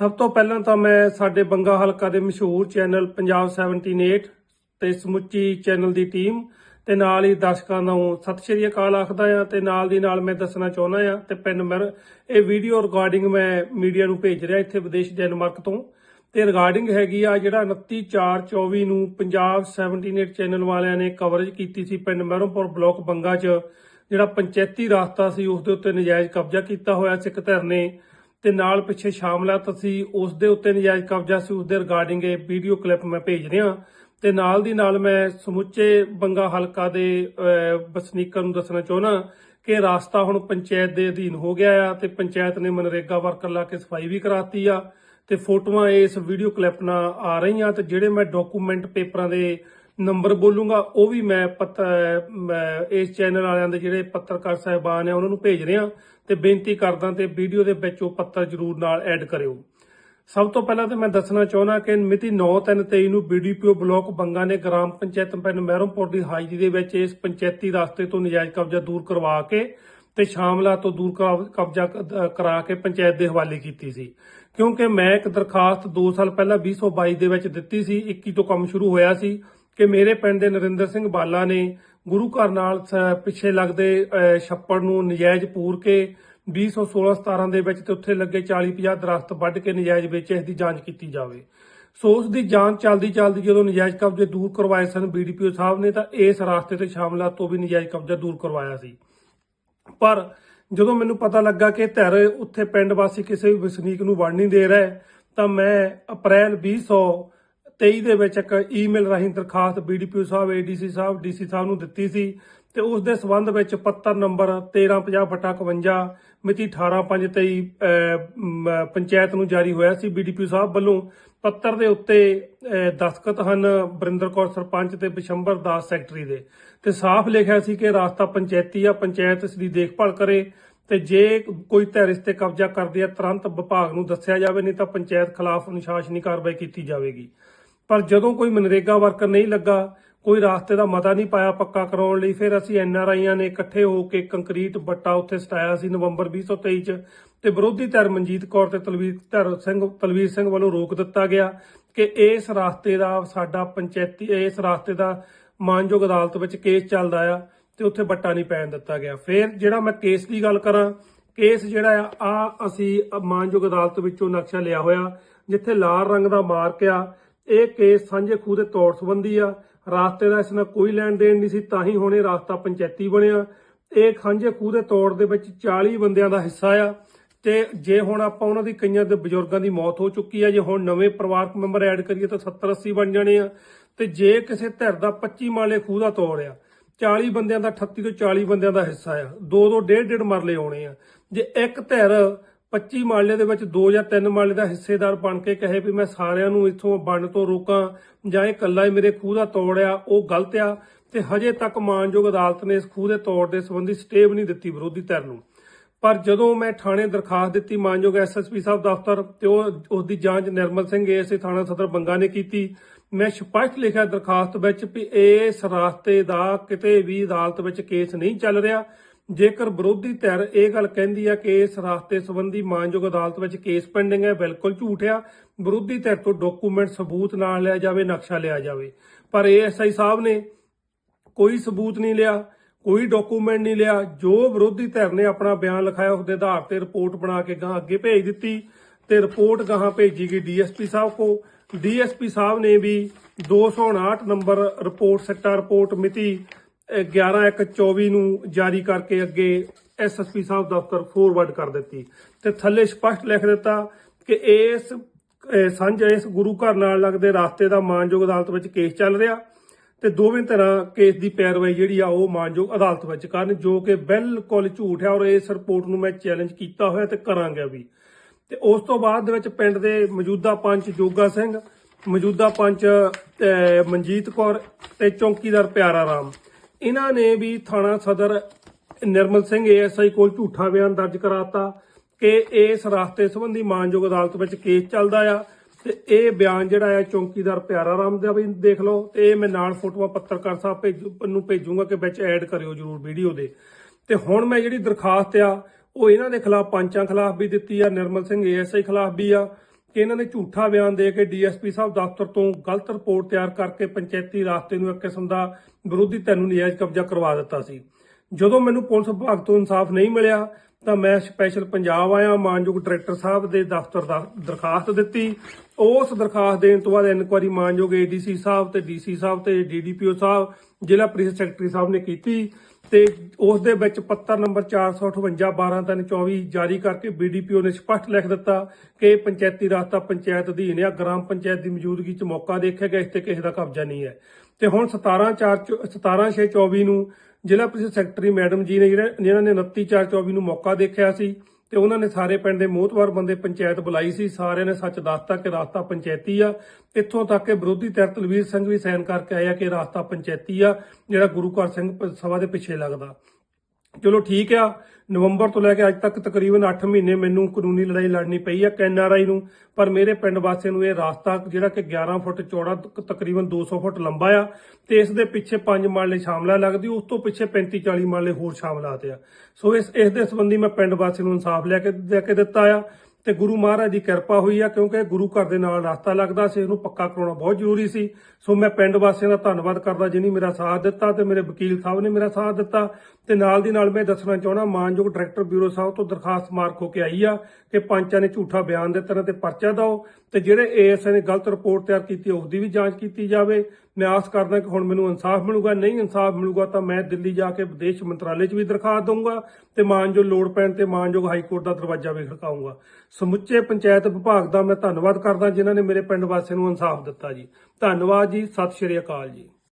ਸਭ ਤੋਂ ਪਹਿਲਾਂ ਤਾਂ ਮੈਂ ਸਾਡੇ ਬੰਗਾ ਹਲਕਾ ਦੇ ਮਸ਼ਹੂਰ ਚੈਨਲ ਪੰਜਾਬ 78 ਤੇ ਸਮੁੱਚੀ ਚੈਨਲ ਦੀ ਟੀਮ ਤੇ ਨਾਲ ਹੀ ਦਰਸ਼ਕਾਂ ਨੂੰ ਸਤਿ ਸ਼੍ਰੀ ਅਕਾਲ ਆਖਦਾ ਆ ਤੇ ਨਾਲ ਦੀ ਨਾਲ ਮੈਂ ਦੱਸਣਾ ਚਾਹੁੰਦਾ ਆ ਤੇ ਪਿੰਡ ਮਰ, ਇਹ ਵੀਡੀਓ ਰਿਕਾਰਡਿੰਗ ਮੈਂ ਮੀਡੀਆ ਨੂੰ ਭੇਜ ਰਿਹਾ ਇੱਥੇ ਵਿਦੇਸ਼ ਡੈਨਮਾਰਕ ਤੋਂ ਤੇ ਰਿਗਾਰਡਿੰਗ ਹੈਗੀ ਆ ਜਿਹੜਾ 29/4/24 ਨੂੰ ਪੰਜਾਬ 78 ਚੈਨਲ ਵਾਲਿਆਂ ਨੇ ਕਵਰੇਜ ਕੀਤੀ ਸੀ ਪਿੰਡ ਮਹਿਰਮਪੁਰ ਬਲਾਕ ਬੰਗਾ 'ਚ, ਜਿਹੜਾ ਪੰਚਾਇਤੀ ਰਾਸਤਾ ਸੀ, ਉਸ ਦੇ ਉੱਤੇ ਨਜਾਇਜ਼ ਕਬਜ਼ਾ ਕੀਤਾ ਹੋਇਆ ਸਿੱਖ ਧਿਰ ਨੇ। ਤੇ ਨਾਲ ਪਿੱਛੇ ਸ਼ਾਮਲਾਤ ਅਸੀਂ ਉਸ ਦੇ ਉੱਤੇ ਨਜਾਇਜ਼ ਕਬਜ਼ਾ ਸੀ, ਉਸ ਦੇ ਰਿਗਾਰਡਿੰਗ ਇਹ ਵੀਡੀਓ ਕਲਿੱਪ ਮੈਂ ਭੇਜ ਰਿਹਾ। ਤੇ ਨਾਲ ਦੀ ਨਾਲ ਮੈਂ ਸਮੁੱਚੇ ਬੰਗਾ ਹਲਕਾ ਦੇ ਵਸਨੀਕਾਂ ਨੂੰ ਦੱਸਣਾ ਚਾਹੁੰਦਾ ਕਿ ਰਾਸਤਾ ਹੁਣ ਪੰਚਾਇਤ ਦੇ ਅਧੀਨ ਹੋ ਗਿਆ ਆ ਤੇ ਪੰਚਾਇਤ ਨੇ ਮਨਰੇਗਾ ਵਰਕਰ ਲਾ ਕੇ ਸਫ਼ਾਈ ਵੀ ਕਰਾਤੀ ਆ। ਤੇ ਫੋਟੋਆਂ ਇਸ ਵੀਡੀਓ ਕਲਿੱਪ ਨਾਲ ਆ ਰਹੀਆਂ ਤੇ ਜਿਹੜੇ ਮੈਂ ਡਾਕੂਮੈਂਟ ਪੇਪਰਾਂ ਦੇ ਨੰਬਰ ਬੋਲੂੰਗਾ, ਉਹ ਵੀ ਮੈਂ ਪੱਤ ਇਸ ਚੈਨਲ ਵਾਲਿਆਂ ਦੇ ਜਿਹੜੇ ਪੱਤਰਕਾਰ ਸਾਹਿਬਾਨ ਆ, ਉਹਨਾਂ ਨੂੰ ਭੇਜ ਰਿਹਾ ਤੇ ਬੇਨਤੀ ਕਰਦਾ ਤੇ ਵੀਡੀਓ ਦੇ ਵਿੱਚ ਉਹ ਪੱਤਰ ਜ਼ਰੂਰ ਨਾਲ ਐਡ ਕਰਿਓ। ਸਭ ਤੋਂ ਪਹਿਲਾਂ ਤਾਂ ਮੈਂ ਦੱਸਣਾ ਚਾਹੁੰਦਾ ਕਿ ਮਿਤੀ 9/3/23 ਨੂੰ ਬੀਡੀਪੀਓ ਬਲਾਕ ਬੰਗਾ ਨੇ ਗ੍ਰਾਮ ਪੰਚਾਇਤ ਪਿੰਡ ਮਹਿਰਮਪੁਰ ਦੀ ਹਾਜ਼ਰੀ ਦੇ ਵਿੱਚ ਇਸ ਪੰਚਾਇਤੀ ਰਸਤੇ ਤੋਂ ਨਜਾਇਜ਼ ਕਬਜ਼ਾ ਦੂਰ ਕਰਵਾ ਕੇ ਤੇ ਸ਼ਾਮਲਾ ਤੋਂ ਦੂਰ ਕਬਜ਼ਾ ਕਰਾ ਕੇ ਪੰਚਾਇਤ ਦੇ ਹਵਾਲੇ ਕੀਤੀ ਸੀ। ਕਿਉਂਕਿ ਮੈਂ ਇੱਕ ਦਰਖਾਸਤ 2 ਸਾਲ ਪਹਿਲਾਂ 2022 ਦੇ ਵਿੱਚ ਦਿੱਤੀ ਸੀ 21 ਤੋਂ ਕੰਮ ਸ਼ੁਰੂ ਹੋਇਆ ਸੀ। ਕਿ ਮੇਰੇ ਪਿੰਡ ਦੇ ਨਰਿੰਦਰ ਸਿੰਘ ਬਾਲਾ ਨੇ ਗੁਰੂ ਘਰ ਨਾਲ ਪਿੱਛੇ ਲੱਗਦੇ ਛੱਪੜ ਨੂੰ ਨਜਾਇਜ਼ ਪੂਰ ਕੇ 2016-17 ਦੇ ਵਿੱਚ ਤੇ ਉੱਥੇ ਲੱਗੇ 40-50 ਦਰਖਤ ਵੱਢ ਕੇ ਨਜਾਇਜ਼ ਵੇਚੇ, ਇਸ ਦੀ ਜਾਂਚ ਕੀਤੀ ਜਾਵੇ। ਸੋ ਉਸ ਦੀ ਜਾਂਚ ਚੱਲਦੀ ਚੱਲਦੀ ਜਦੋਂ ਨਜਾਇਜ਼ ਕਬਜ਼ੇ ਦੂਰ ਕਰਵਾਏ ਸਨ ਬੀਡੀਪੀਓ ਸਾਹਿਬ ਨੇ, ਤਾਂ ਇਸ ਰਾਸਤੇ ਤੇ ਸ਼ਾਮਲਾ ਤੋਂ ਵੀ ਨਜਾਇਜ਼ ਕਬਜ਼ਾ ਦੂਰ ਕਰਵਾਇਆ ਸੀ। ਪਰ ਜਦੋਂ ਮੈਨੂੰ ਪਤਾ ਲੱਗਾ ਕਿ ਧਿਰ ਉੱਥੇ ਪਿੰਡ ਵਾਸੀ ਕਿਸੇ ਵੀ ਵਸਨੀਕ ਨੂੰ ਵੜ ਨਹੀਂ ਦੇ ਰਿਹਾ, ਤਾਂ ਮੈਂ ਅਪ੍ਰੈਲ 2023 ਦੇ ਵਿੱਚ ਇੱਕ ਈਮੇਲ ਰਾਹੀਂ ਦਰਖਾਸਤ ਬੀਡੀਪੀਓ ਸਾਹਿਬ ਏਡੀਸੀ ਸਾਹਿਬ ਡੀਸੀ ਸਾਹਿਬ ਨੂੰ ਦਿੱਤੀ ਸੀ ਤੇ ਉਸ ਦੇ ਸਬੰਧ ਵਿੱਚ ਪੱਤਰ ਨੰਬਰ 1350/51 ਮਿਤੀ 18/5/23 ਪੰਚਾਇਤ ਨੂੰ ਜਾਰੀ ਹੋਇਆ ਸੀ। ਬੀਡੀਪੀਓ ਸਾਹਿਬ ਵੱਲੋਂ ਪੱਤਰ ਦੇ ਉੱਤੇ ਦਸਤਖਤ ਹਨ ਬਰਿੰਦਰ ਕੌਰ ਸਰਪੰਚ ਤੇ ਬਿਸ਼ੰਬਰ ਦਾਸ ਸੈਕਟਰੀ ਦੇ। ਤੇ ਸਾਫ਼ ਲਿਖਿਆ ਸੀ ਕਿ ਰਾਸਤਾ ਪੰਚਾਇਤੀ ਆ, ਪੰਚਾਇਤ ਇਸ ਦੀ ਦੇਖਭਾਲ ਕਰੇ ਤੇ ਜੇ ਕੋਈ ਧਿਰ ਤੇ ਕਬਜ਼ਾ ਕਰਦੇ ਆ, ਤੁਰੰਤ ਵਿਭਾਗ ਨੂੰ ਦੱਸਿਆ ਜਾਵੇ, ਨਹੀਂ ਤਾਂ ਪੰਚਾਇਤ ਖਿਲਾਫ ਅਨੁਸ਼ਾਸਨੀ ਕਾਰਵਾਈ ਕੀਤੀ ਜਾਵੇਗੀ। ਪਰ ਜਦੋਂ ਕੋਈ ਮਨਰੇਗਾ ਵਰਕਰ ਨਹੀਂ ਲੱਗਾ, ਕੋਈ ਰਾਸਤੇ ਦਾ ਮਤਾ ਨਹੀਂ ਪਾਇਆ ਪੱਕਾ ਕਰਾਉਣ ਲਈ, ਫਿਰ ਅਸੀਂ ਐਨਆਰਆਈਆਂ ਨੇ ਇਕੱਠੇ ਹੋ ਕੇ ਕੰਕਰੀਟ ਬੱਟਾ ਉੱਥੇ ਸਟਾਇਆ ਸੀ ਨਵੰਬਰ 2023 ਚ ਤੇ ਵਿਰੋਧੀ ਧਿਰ ਮਨਜੀਤ ਕੌਰ ਤੇ ਤਲਵੀਰ ਧਿਰ ਸਿੰਘ, ਤਲਵੀਰ ਸਿੰਘ ਵੱਲੋਂ ਰੋਕ ਦਿੱਤਾ ਗਿਆ ਕਿ ਇਸ ਰਾਸਤੇ ਦਾ ਸਾਡਾ ਪੰਚਾਇਤੀ, ਇਸ ਰਾਸਤੇ ਦਾ ਮਾਨਯੋਗ ਅਦਾਲਤ ਵਿੱਚ ਕੇਸ ਚੱਲਦਾ ਆ ਤੇ ਉੱਥੇ ਬੱਟਾ ਨਹੀਂ ਪੈਣ ਦਿੱਤਾ ਗਿਆ। ਫਿਰ ਜਿਹੜਾ ਮੈਂ ਕੇਸ ਦੀ ਗੱਲ ਕਰਾਂ, ਕੇਸ ਜਿਹੜਾ ਆ ਆ ਅਸੀਂ ਮਾਨਯੋਗ ਅਦਾਲਤ ਵਿੱਚੋਂ ਨਕਸ਼ਾ ਲਿਆ ਹੋਇਆ, ਜਿੱਥੇ ਲਾਲ ਰੰਗ ਦਾ ਮਾਰਕ ਆ ਇਹ ਕੇਸ ਸਾਂਝੇ ਖੂਹ ਦੇ ਤੌਰ ਸੰਬੰਧੀ ਆ। ਰਾਸਤੇ ਦਾ ਇਸ ਨਾਲ ਕੋਈ ਲੈਣ ਦੇਣ ਨਹੀਂ ਸੀ, ਤਾਂ ਹੀ ਹੁਣ ਇਹ ਰਾਸਤਾ ਪੰਚਾਇਤੀ ਬਣਿਆ। ਇਹ ਸਾਂਝੇ ਖੂਹ ਦੇ ਤੌਰ ਦੇ ਵਿੱਚ 40 ਬੰਦਿਆਂ ਦਾ ਹਿੱਸਾ ਆ ਤੇ ਜੇ ਹੁਣ ਆਪਾਂ ਉਹਨਾਂ ਦੀ ਕਈਆਂ ਦੇ ਬਜ਼ੁਰਗਾਂ ਦੀ ਮੌਤ ਹੋ ਚੁੱਕੀ ਆ, ਜੇ ਹੁਣ ਨਵੇਂ ਪਰਿਵਾਰਕ ਮੈਂਬਰ ਐਡ ਕਰੀਏ ਤਾਂ 70 80 ਬਣ ਜਾਣੇ ਆ। ਤੇ ਜੇ ਕਿਸੇ ਧਿਰ ਦਾ 25 ਮਾਲੇ ਖੂਹ ਦਾ ਤੌਰ ਆ 40 ਬੰਦਿਆਂ ਦਾ 38 ਤੋਂ 40 ਬੰਦਿਆਂ ਦਾ ਹਿੱਸਾ ਆ, ਦੋ ਦੋ ਡੇਢ ਡੇਢ ਮਰਲੇ ਆਉਣੇ ਆ। ਜੇ ਇੱਕ ਧਿਰ 25 ਮਾਲੇ ਦੇ ਵਿੱਚ ਦੋ ਜਾਂ ਤਿੰਨ ਮਾਲੇ ਦਾ ਹਿੱਸੇਦਾਰ ਬਣ ਕੇ ਕਹੇ ਵੀ ਮੈਂ ਸਾਰਿਆਂ ਨੂੰ ਇੱਥੋਂ ਵੰਡ ਤੋਂ ਰੋਕਾਂ ਜਾਂ ਇਹ ਇਕੱਲਾ ਹੀ ਮੇਰੇ ਖੂਹ ਦਾ ਤੋੜ ਆ, ਉਹ ਗਲਤ ਆ ਤੇ ਹਜੇ ਤੱਕ ਮਾਨਯੋਗ ਅਦਾਲਤ ਨੇ ਇਸ ਖੂਹ ਦੇ ਤੋੜ ਦੇ ਸੰਬੰਧੀ ਸਟੇ ਵੀ ਨਹੀਂ ਦਿੱਤੀ ਵਿਰੋਧੀ ਧਿਰ ਨੂੰ। ਪਰ ਜਦੋਂ ਮੈਂ ਥਾਣੇ ਦਰਖਾਸਤ ਦਿੱਤੀ, ਮਾਨਯੋਗ ਐਸਐਸਪੀ ਸਾਹਿਬ ਦਫ਼ਤਰ ਤੇ ਉਹ ਉਸ ਦੀ ਜਾਂਚ ਨਿਰਮਲ ਸਿੰਘ ਏਐਸਏ ਥਾਣਾ ਸਦਰ ਬੰਗਾ ਨੇ ਕੀਤੀ, ਮੈਂ ਸਪਸ਼ਟ ਲਿਖਿਆ ਦਰਖਾਸਤ ਵਿੱਚ ਵੀ ਇਸ ਰਾਸਤੇ ਦਾ ਕਿਤੇ ਵੀ ਅਦਾਲਤ ਵਿੱਚ ਕੇਸ ਨਹੀਂ ਚੱਲ ਰਿਹਾ। ਜੇਕਰ ਵਿਰੋਧੀ ਧਿਰ ਇਹ ਗੱਲ ਕਹਿੰਦੀ ਆ ਕਿ ਇਸ ਰਾਸਤੇ ਸੰਬੰਧੀ ਮਾਨਯੋਗ ਅਦਾਲਤ ਵਿੱਚ ਕੇਸ ਪੈਂਡਿੰਗ ਹੈ, ਬਿਲਕੁਲ ਝੂਠ ਆ। ਵਿਰੋਧੀ ਧਿਰ ਤੋਂ ਡਾਕੂਮੈਂਟ ਸਬੂਤ ਨਾਲ ਲਿਆ ਜਾਵੇ, ਨਕਸ਼ਾ ਲਿਆ ਜਾਵੇ। ਪਰ ਏਐਸਆਈ ਸਾਹਿਬ ਨੇ ਕੋਈ ਸਬੂਤ ਨਹੀਂ ਲਿਆ, ਕੋਈ ਡਾਕੂਮੈਂਟ ਨਹੀਂ ਲਿਆ। ਜੋ ਵਿਰੋਧੀ ਧਿਰ ਨੇ ਆਪਣਾ ਬਿਆਨ ਲਿਖਾਇਆ ਉਸ ਦੇ ਆਧਾਰ ਤੇ ਰਿਪੋਰਟ ਬਣਾ ਕੇ ਗਾਂ ਅੱਗੇ ਭੇਜ ਦਿੱਤੀ ਤੇ ਰਿਪੋਰਟ ਗਾਂ ਭੇਜੀ ਗਈ ਡੀਐਸਪੀ ਸਾਹਿਬ ਕੋ। ਡੀਐਸਪੀ ਸਾਹਿਬ ਨੇ ਵੀ 259 ਨੰਬਰ ਰਿਪੋਰਟ, ਸੱਟਾ ਰਿਪੋਰਟ ਮਿਤੀ 11/1/24 ਨੂੰ ਜਾਰੀ ਕਰਕੇ ਅੱਗੇ ਐਸਐਸਪੀ ਸਾਹਿਬ ਦਫ਼ਤਰ ਫੋਰਵਰਡ ਕਰ ਦਿੱਤੀ ਤੇ ਥੱਲੇ ਸਪਸ਼ਟ ਲਿਖ ਦਿੱਤਾ ਕਿ ਇਸ ਅਹ ਇਸ ਗੁਰੂ ਘਰ ਨਾਲ ਲੱਗਦੇ ਰਾਸਤੇ ਦਾ ਮਾਨਯੋਗ ਅਦਾਲਤ ਵਿੱਚ ਕੇਸ ਚੱਲ ਰਿਹਾ ਤੇ ਦੋਵੇਂ ਤਰ੍ਹਾਂ ਕੇਸ ਦੀ ਪੈਰਵਾਈ ਜਿਹੜੀ ਆ ਉਹ ਮਾਨਯੋਗ ਅਦਾਲਤ ਵਿੱਚ ਕਰਨ, ਜੋ ਕਿ ਬਿਲਕੁਲ ਝੂਠ ਹੈ ਔਰ ਇਸ ਰਿਪੋਰਟ ਨੂੰ ਮੈਂ ਚੈਲੰਜ ਕੀਤਾ ਹੋਇਆ ਤੇ ਕਰਾਂਗਾ ਵੀ। ਤੇ ਉਸ ਤੋਂ ਬਾਅਦ ਦੇ ਵਿੱਚ ਪਿੰਡ ਦੇ ਮੌਜੂਦਾ ਪੰਚ ਜੋਗਾ ਸਿੰਘ, ਮੌਜੂਦਾ ਪੰਚ ਮਨਜੀਤ ਕੌਰ ਤੇ ਚੌਕੀਦਾਰ ਪਿਆਰਾ ਰਾਮ। ਇਹਨਾਂ ਨੇ ਵੀ ਥਾਣਾ ਸਦਰ ਨਿਰਮਲ ਸਿੰਘ ਏਐਸਆਈ ਕੋਲ ਝੂਠਾ ਬਿਆਨ ਦਰਜ ਕਰਾਤਾ ਕਿ ਇਸ ਰਾਸਤੇ ਸੰਬੰਧੀ ਮਾਨਯੋਗ ਅਦਾਲਤ ਵਿੱਚ ਕੇਸ ਚੱਲਦਾ ਆ ਤੇ ਇਹ ਬਿਆਨ ਜਿਹੜਾ ਆ ਚੌਂਕੀਦਾਰ ਪਿਆਰਾ ਰਾਮ ਦਾ ਵੀ ਦੇਖ ਲਓ ਤੇ ਇਹ ਮੈਂ ਨਾਲ ਫੋਟੋਆਂ ਪੱਤਰਕਾਰ ਸਾਹਿਬ ਭੇਜੂ ਨੂੰ ਭੇਜੂਗਾ ਕਿ ਵਿੱਚ ਐਡ ਕਰਿਓ ਜਰੂਰ ਵੀਡੀਓ ਦੇ। ਤੇ ਹੁਣ ਮੈਂ ਜਿਹੜੀ ਦਰਖਾਸਤ ਆ, ਉਹ ਇਹਨਾਂ ਦੇ ਖਿਲਾਫ ਪੰਚਾਂ ਖਿਲਾਫ ਵੀ ਦਿੱਤੀ ਆ, ਨਿਰਮਲ ਸਿੰਘ ਏਐਸਆਈ ਖਿਲਾਫ ਵੀ ਆ। ਕਿ ਇਹਨਾਂ ਨੇ ਝੂਠਾ ਬਿਆਨ ਦੇ ਕੇ ਡੀਐਸਪੀ ਸਾਹਿਬ ਦਫ਼ਤਰ ਤੋਂ ਗਲਤ ਰਿਪੋਰਟ ਤਿਆਰ ਕਰਕੇ ਪੰਚਾਇਤੀ ਰਾਸਤੇ ਨੂੰ ਇੱਕ ਕਿਸਮ ਦਾ ਵਿਰੋਧੀ ਧਿਰ ਨੂੰ ਨਜਾਇਜ਼ ਕਬਜ਼ਾ ਕਰਵਾ ਦਿੱਤਾ ਸੀ। ਜਦੋਂ ਮੈਨੂੰ ਪੁਲਿਸ ਵਿਭਾਗ ਤੋਂ ਇਨਸਾਫ ਨਹੀਂ ਮਿਲਿਆ ਤਾਂ ਮੈਂ ਸਪੈਸ਼ਲ ਪੰਜਾਬ ਆਇਆ, ਮਾਨਯੋਗ ਡਾਇਰੈਕਟਰ ਸਾਹਿਬ ਦੇ ਦਫ਼ਤਰ ਦਾ ਦਰਖਾਸਤ ਦਿੱਤੀ। ਉਸ ਦਰਖਾਸਤ ਦੇਣ ਤੋਂ ਬਾਅਦ ਇਨਕੁਆਰੀ ਮਾਨਯੋਗ ਏਡੀਸੀ ਸਾਹਿਬ ਤੇ ਡੀਸੀ ਸਾਹਿਬ ਤੇ ਡੀਡੀਪੀਓ ਸਾਹਿਬ, ਜ਼ਿਲ੍ਹਾ ਪੁਲਿਸ ਸੈਕਟਰੀ ਸਾਹਿਬ ਨੇ ਕੀਤੀ ਤੇ ਉਸ ਦੇ ਵਿੱਚ ਪੱਤਰ ਨੰਬਰ 458 12 ਜਾਰੀ ਕਰਕੇ ਬੀਡੀਪੀਓ ਨੇ ਸਪਸ਼ਟ ਲਿਖ ਦਿੱਤਾ ਕਿ ਇਹ ਪੰਚਾਇਤੀ ਰਾਸਤਾ ਪੰਚਾਇਤ ਅਧੀਨ ਆ, ਗ੍ਰਾਮ ਪੰਚਾਇਤ ਦੀ ਮੌਜੂਦਗੀ 'ਚ ਮੌਕਾ ਦੇਖਿਆ ਗਿਆ, ਇਸ ਤੇ ਕਿਸੇ ਦਾ ਕਬਜ਼ਾ ਨਹੀਂ ਹੈ। ਤੇ ਹੁਣ 17 4 17 6 24 ਨੂੰ ਜ਼ਿਲ੍ਹਾ ਪੁਲਿਸ ਸੈਕਟਰੀ ਮੈਡਮ ਜੀ ਨੇ ਜਿਹੜੇ, ਜਿਨ੍ਹਾਂ ਨੇ 29 4 24 ਨੂੰ ਮੌਕਾ ਦੇਖਿਆ ਸੀ ਤੇ ਉਹਨਾਂ ਨੇ ਸਾਰੇ ਪਿੰਡ ਦੇ ਮੋਹਤਵਾਰ ਬੰਦੇ ਪੰਚਾਇਤ ਬੁਲਾਈ ਸੀ। ਸਾਰਿਆਂ ਨੇ ਸੱਚ ਦੱਸਤਾ ਕਿ ਰਾਸਤਾ ਪੰਚਾਇਤੀ ਆ। ਇੱਥੋਂ ਤੱਕ ਕਿ ਵਿਰੋਧੀ ਧਿਰ ਤਲਵੀਰ ਸਿੰਘ ਵੀ ਸਾਈਨ ਕਰਕੇ ਆਇਆ ਕਿ ਰਾਸਤਾ ਪੰਚਾਇਤੀ ਆ, ਜਿਹੜਾ ਗੁਰੂ ਘਰ ਸਿੰਘ ਸਭਾ ਦੇ ਪਿੱਛੇ ਲੱਗਦਾ। ਚਲੋ ਠੀਕ ਆ, ਨਵੰਬਰ ਤੋਂ ਲੈ ਕੇ ਅੱਜ ਤੱਕ ਤਕਰੀਬਨ 8 ਮਹੀਨੇ ਮੈਨੂੰ ਕਾਨੂੰਨੀ ਲੜਾਈ ਲੜਨੀ ਪਈ ਆ ਕੈਨਆਰਆਈ ਨੂੰ, ਪਰ ਮੇਰੇ ਪਿੰਡ ਵਾਸੀਆਂ ਨੂੰ ਇਹ ਰਾਸਤਾ ਜਿਹੜਾ ਕਿ 11 ਫੁੱਟ ਚੌੜਾ ਤਕ- ਤਕਰੀਬਨ 200 ਫੁੱਟ ਲੰਬਾ ਆ ਤੇ ਇਸ ਦੇ ਪਿੱਛੇ ਪੰਜ ਮਾਲੇ ਸ਼ਾਮਲਾ ਲੱਗਦੀ ਉਸ ਤੋਂ ਪਿੱਛੇ 35 40 ਮਾਲੇ ਹੋਰ ਸ਼ਾਮਲਾਤ ਆ ਸੋ ਇਸ ਇਸ ਦੇ ਸੰਬੰਧੀ ਮੈਂ ਪਿੰਡ ਵਾਸੀਆਂ ਨੂੰ ਇਨਸਾਫ ਲੈ ਕੇ ਦੇ ਕੇ ਦਿੱਤਾ ਆ ਤੇ ਗੁਰੂ ਮਹਾਰਾਜ ਦੀ ਕਿਰਪਾ ਹੋਈ ਆ, ਕਿਉਂਕਿ ਗੁਰੂ ਘਰ ਦੇ ਨਾਲ ਰਸਤਾ ਲੱਗਦਾ ਸੀ, ਇਹਨੂੰ ਪੱਕਾ ਕਰਾਉਣਾ ਬਹੁਤ ਜ਼ਰੂਰੀ ਸੀ। ਸੋ ਮੈਂ ਪਿੰਡ ਵਾਸੀਆਂ ਦਾ ਧੰਨਵਾਦ ਕਰਦਾ ਜਿਨੀ ਮੇਰਾ ਸਾਥ ਦਿੱਤਾ ਤੇ ਮੇਰੇ ਵਕੀਲ ਸਾਹਿਬ ਨੇ ਮੇਰਾ ਸਾਥ ਦਿੱਤਾ। ਤੇ ਨਾਲ ਦੀ ਨਾਲ ਮੈਂ ਦੱਸਣਾ ਚਾਹਣਾ ਮਾਨਯੋਗ ਡਾਇਰੈਕਟਰ ਬਿਊਰੋ ਸਾਹਿਬ ਤੋਂ ਦਰਖਾਸਤ ਮਾਰਕ ਹੋ ਕੇ ਆਈ ਆ ਕਿ ਪੰਚਾਂ ਨੇ ਝੂਠਾ ਬਿਆਨ ਦਿੱਤਾ ਨੇ ਤੇ ਪਰਚਾ ਦਿਓ ਤੇ ਜਿਹੜੇ ਏਐਸਏ ਨੇ ਗਲਤ ਰਿਪੋਰਟ ਤਿਆਰ ਕੀਤੀ ਉਸ ਦੀ ਵੀ ਜਾਂਚ ਕੀਤੀ ਜਾਵੇ। ਮੈਂ ਆਸ ਕਰਦਾ ਕਿ ਹੁਣ ਮੈਨੂੰ ਇਨਸਾਫ ਮਿਲੂਗਾ, ਨਹੀਂ ਇਨਸਾਫ ਮਿਲੂਗਾ ਤਾਂ ਮੈਂ ਦਿੱਲੀ ਜਾ ਕੇ ਵਿਦੇਸ਼ ਮੰਤਰਾਲੇ 'ਚ ਵੀ ਦਰਖਾਸਤ ਦਊਂਗਾ ਤੇ ਮਾਨਯੋਗ ਲੋੜ ਪੈਣ ਤੇ ਮਾਨਯੋਗ ਹਾਈ ਕੋਰਟ ਦਾ ਦਰਵਾਜ਼ਾ ਵੀ ਖੜਕਾਊਂਗਾ। ਸਮੁੱਚੇ ਪੰਚਾਇਤ ਵਿਭਾਗ ਦਾ ਮੈਂ ਧੰਨਵਾਦ ਕਰਦਾ ਜਿਨ੍ਹਾਂ ਨੇ ਮੇਰੇ ਪਿੰਡ ਵਾਸੀਆਂ ਨੂੰ ਇਨਸਾਫ ਦਿੱਤਾ ਜੀ। ਧੰਨਵਾਦ ਜੀ, ਸਤਿ ਸ਼੍ਰੀ ਅਕਾਲ ਜੀ।